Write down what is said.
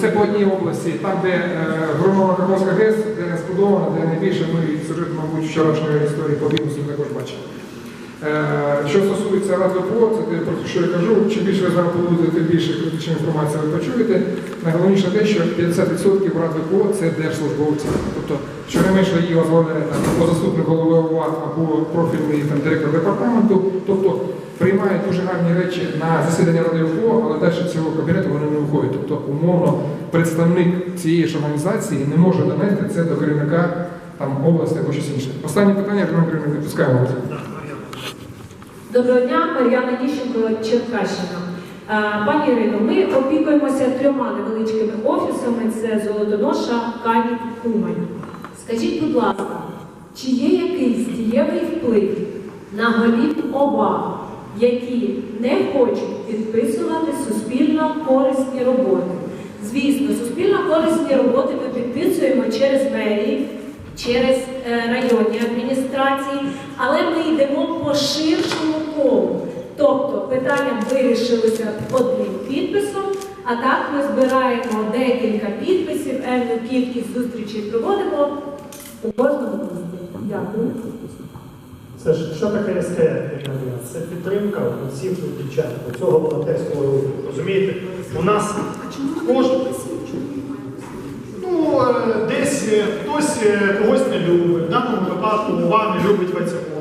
це по одній області, там, де е, Каховська ГЕС, де не збудована, де найбільше ми сюжет, мабуть, вчорашньої історії по бізнесу також бачили. Е, Що стосується Радвепо, це те, про що я кажу, чим більше ви з вами побудете, тим більше критичної інформації ви почуєте. Найголовніше те, що 50% Радвепо це держслужбовці. Тобто, що не її возглавляє або заступник голови ОВА, або профільний там, директор департаменту. Тобто приймають дуже гарні речі на засідання Ради ОВО, але далі цього кабінету вони не виходять. Тобто, умовно, представник цієї ж організації не може донести це до керівника там, області або щось інше. Останнє питання, Кирилівна, відпускаємо вас. Доброго дня, Мар'яна Ніщенко, Черкащина. Пані Ірино, ми опікуємося трьома невеличкими офісами: це Золотоноша, Канів, Умань. Скажіть, будь ласка, чи є якийсь дієвий вплив на голів ОВА, які не хочуть підписувати суспільно корисні роботи? Звісно, суспільно корисні роботи ми підписуємо через мерії, через е, районні адміністрації, але ми йдемо по ширшому колу. Тобто питання вирішилося одним підписом, а так ми збираємо декілька підписів, енну кількість зустрічей проводимо у кожному. Дякую. Це ж що таке СТР? Це підтримка всіх дівчат, цього волонтерського руху. Розумієте? У нас кожен ну, е, десь е, хтось е, когось не любить. В даному випадку УВА не любить ВЦК.